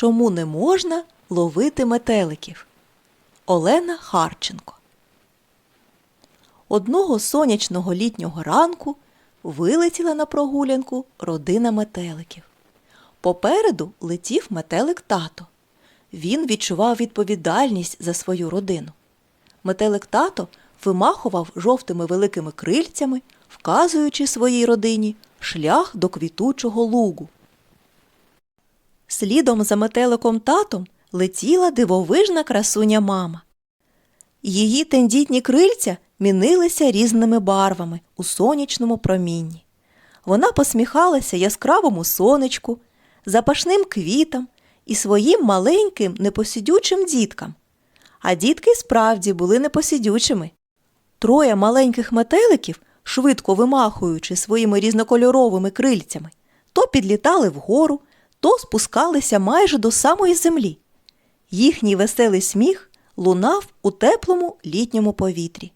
Чому не можна ловити метеликів? Олена Харченко. Одного сонячного літнього ранку вилетіла на прогулянку родина метеликів. Попереду летів метелик тато. Він відчував відповідальність за свою родину. Метелик тато вимахував жовтими великими крильцями, вказуючи своїй родині шлях до квітучого лугу. Слідом за метеликом татом летіла дивовижна красуня мама. Її тендітні крильця мінилися різними барвами у сонячному промінні. Вона посміхалася яскравому сонечку, запашним квітам і своїм маленьким непосидючим діткам. А дітки справді були непосидючими. Троє маленьких метеликів, швидко вимахуючи своїми різнокольоровими крильцями, то підлітали вгору, то спускалися майже до самої землі. Їхній веселий сміх лунав у теплому літньому повітрі.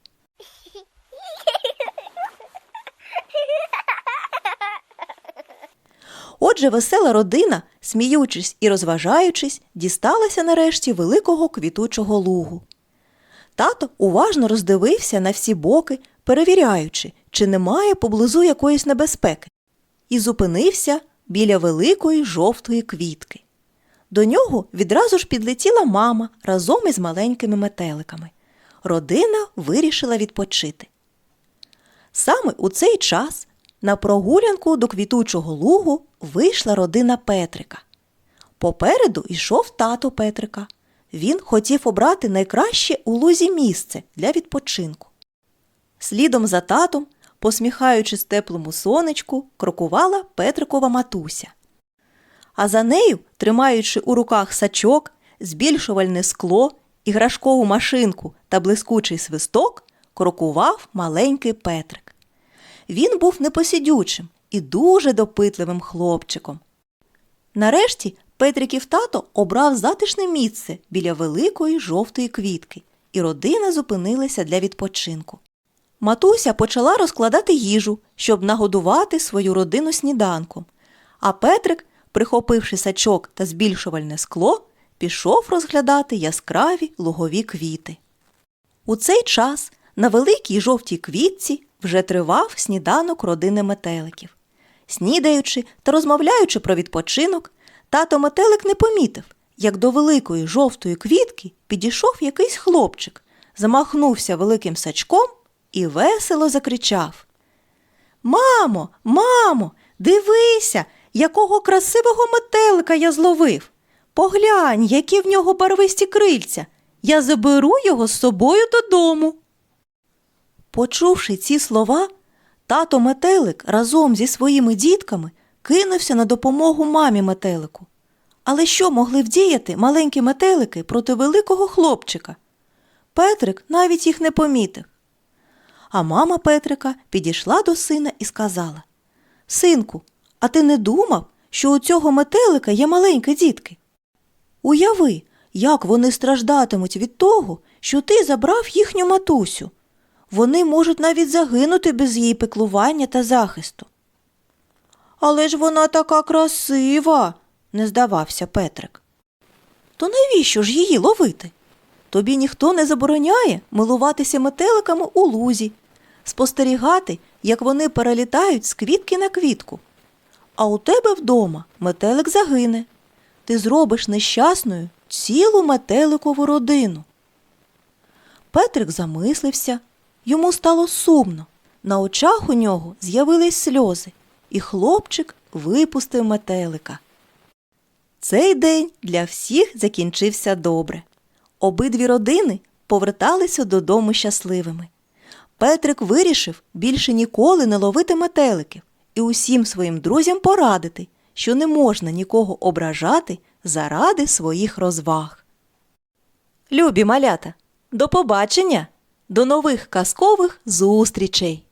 Отже, весела родина, сміючись і розважаючись, дісталася нарешті великого квітучого лугу. Тато уважно роздивився на всі боки, перевіряючи, чи немає поблизу якоїсь небезпеки, і зупинився біля великої жовтої квітки. До нього відразу ж підлетіла мама разом із маленькими метеликами. Родина вирішила відпочити. Саме у цей час на прогулянку до квітучого лугу вийшла родина Петрика. Попереду йшов тато Петрика. Він хотів обрати найкраще у лузі місце для відпочинку. Слідом за татом, посміхаючись теплому сонечку, крокувала Петрикова матуся. А за нею, тримаючи у руках сачок, збільшувальне скло, іграшкову машинку та блискучий свисток, крокував маленький Петрик. Він був непосидючим і дуже допитливим хлопчиком. Нарешті Петриків тато обрав затишне місце біля великої жовтої квітки, і родина зупинилася для відпочинку. Матуся почала розкладати їжу, щоб нагодувати свою родину сніданком, а Петрик, прихопивши сачок та збільшувальне скло, пішов розглядати яскраві лугові квіти. У цей час на великій жовтій квітці вже тривав сніданок родини метеликів. Снідаючи та розмовляючи про відпочинок, тато метелик не помітив, як до великої жовтої квітки підійшов якийсь хлопчик, замахнувся великим сачком і весело закричав. Мамо, мамо, дивися, якого красивого метелика я зловив. Поглянь, які в нього барвисті крильця. Я заберу його з собою додому. Почувши ці слова, тато метелик разом зі своїми дітками кинувся на допомогу мамі метелику. Але що могли вдіяти маленькі метелики проти великого хлопчика? Петрик навіть їх не помітив. А мама Петрика підійшла до сина і сказала Синку, а ти не думав, що у цього метелика є маленькі дітки? Уяви, як вони страждатимуть від того, що ти забрав їхню матусю. Вони можуть навіть загинути без її пеклування та захисту. Але ж вона така красива, не здавався Петрик. То навіщо ж її ловити? Тобі ніхто не забороняє милуватися метеликами у лузі, спостерігати, як вони перелітають з квітки на квітку. А у тебе вдома метелик загине. Ти зробиш нещасною цілу метеликову родину. Петрик замислився, йому стало сумно. На очах у нього з'явились сльози, і хлопчик випустив метелика. Цей день для всіх закінчився добре. Обидві родини поверталися додому щасливими. Петрик вирішив більше ніколи не ловити метеликів і усім своїм друзям порадити, що не можна нікого ображати заради своїх розваг. Любі малята, до побачення, до нових казкових зустрічей!